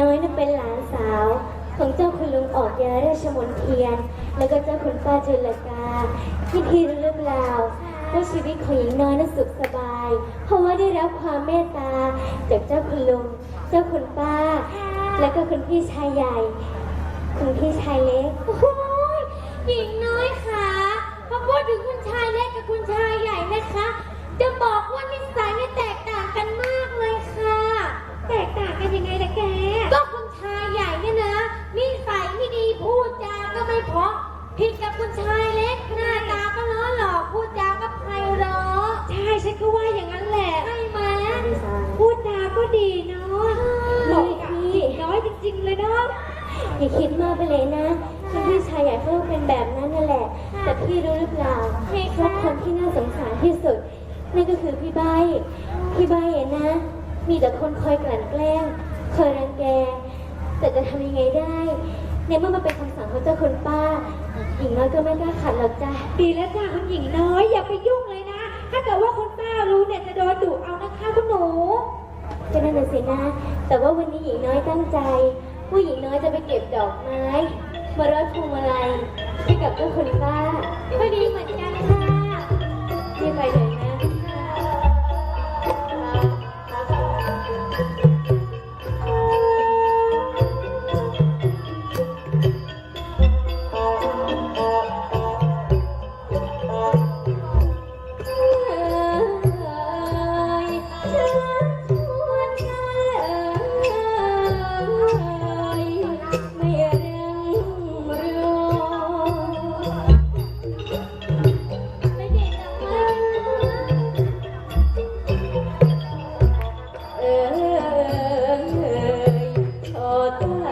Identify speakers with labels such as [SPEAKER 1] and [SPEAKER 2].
[SPEAKER 1] น้อยนั้นเป็นหลานสาว ของเจ้าคุณลุงออกยาราชมนเทียน แล้วก็เจ้าคุณป้าจุลกาที่พี่รู้เรื่องราวว่าชีวิตของหญิงน้อยนั้นสุขสบาย เพราะว่าได้รับความเมตตาจากเจ้าคุณลุง เจ้าคุณป้า แล้วก็คุณพี่ชายใหญ่ คุณพี่ชายเล็ก
[SPEAKER 2] โอ้ยหญิงน้อยค่ะพอพูดถึงคุณชายเล็กกับคุณชายใหญ่นะคะ จะบอกว่านิสัยเนี่ยแตกต่างกันมากเลยค่ะ
[SPEAKER 1] แตกต่างกันยังไงล่ะแก
[SPEAKER 2] ก็คุณชายใหญ่เนี่ยนะนิสัยไม่ดีพูดจาก็ไม่เพราะผิดกับคุณชายเล็กหน้าตาก็ล้อหลอกพูดจาก็ไพเราะ
[SPEAKER 1] ใช่ฉันก็ว่าอย่างนั้นแหละ
[SPEAKER 2] ใช่ไหม
[SPEAKER 1] พูดจาก็ดีเนาะเหมาะกับ
[SPEAKER 2] พี่
[SPEAKER 1] หญิงน้อย จริงๆเลยเนาะอย่าคิดมากไปเลยนะคุณพี่ชายใหญ่เขาเป็นแบบนั้นนั่นแหละ แต่พี่รู้หรือเปล่าว่าคนที่น่าสงสารที่สุดนั่นก็คือพี่ใบพี่ใบอะนะ มีแต่คนคอยกลั่นแกล้งคอยรังแก แต่จะทำยังไงได้ ในเมื่อมันเป็นคำสั่งของเจ้าคุณป้า หญิงน้อยก็ไม่กล้าขัดหรอกจ้ะ
[SPEAKER 3] ดีแล้วจ้าคุณหญิงน้อยอย่าไปยุ่งเลยนะ ถ้าเกิดว่าคุณป้ารู้เนี่ยจะโดนดุเอานะคะคุณหนู
[SPEAKER 1] ก็นั่นน่ะสินะ แต่ว่าวันนี้หญิงน้อยตั้งใจ ผู้หญิงน้อยจะไปเก็บดอกไม้ มาร้อยพวงมาลัยให้กับเจ้าคุณป้า
[SPEAKER 2] ก็ดีเหมือน
[SPEAKER 1] God.